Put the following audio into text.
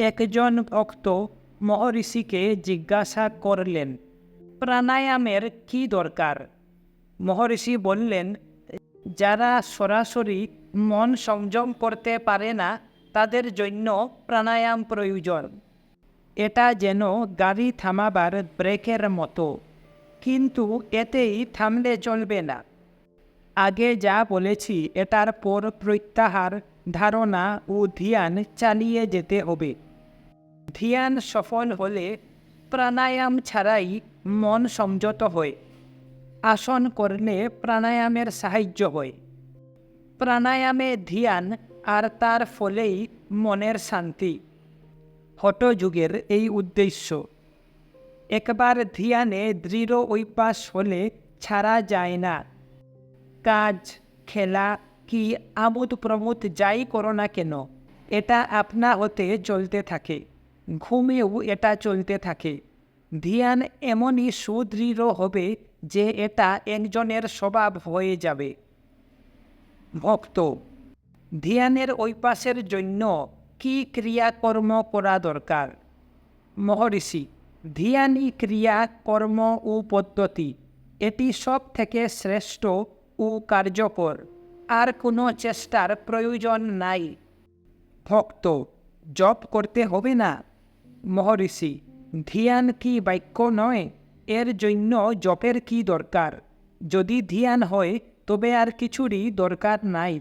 একজন ভক্ত মহর্ষিকে জিজ্ঞাসা করলেন প্রাণায়ামের কি দরকার মহর্ষি বললেন যারা সরাসরি মন সংযম করতে পারে না তাদের জন্য প্রাণায়াম প্রয়োজন এটা যেন গাড়ি থামাবার ব্রেকের মতো কিন্তু এতেই থামলে চলবে না আগে যা বলেছি এটার পর প্রত্যাহার ধারণা ও ধ্যান চালিয়ে যেতে হবে। ধ্যান সফল হলে প্রাণায়াম ছাড়াই মন সংযত হয়। আসন করলে প্রাণায়ামের সাহায্য হয়। প্রাণায়ামে ধ্যান আর তার ফলেই মনের শান্তি। হঠযুগের এই উদ্দেশ্য। একবার ধ্যানে দৃঢ় অভ্যাস হলে ছাড়া যায় না। কাজ, খেলা কি আমোদ প্রমোদ যাই করো না কেন, এটা আপনা হতে চলতে থাকে। ঘুমেও এটা চলতে থাকে। ধ্যান এমনই সুদৃঢ় হবে যে এটা একজনের স্বভাব হয়ে যাবে। ভক্ত, ধ্যানের অভ্যাসের জন্য কি ক্রিয়াকর্ম করা দরকার? মহর্ষি, ধ্যানই ক্রিয়া, কর্ম ও পদ্ধতি, এটি সব থেকে শ্রেষ্ঠ ও কার্যকর। আর কোনো চেষ্টার প্রয়োজন নাই। ভক্ত, জপ করতে হবে না? মহর্ষি, ধ্যান কি বাক্য নয়? এর জন্য জপের কি দরকার? যদি ধ্যান হয়, তবে আর কিছুরই দরকার নাই।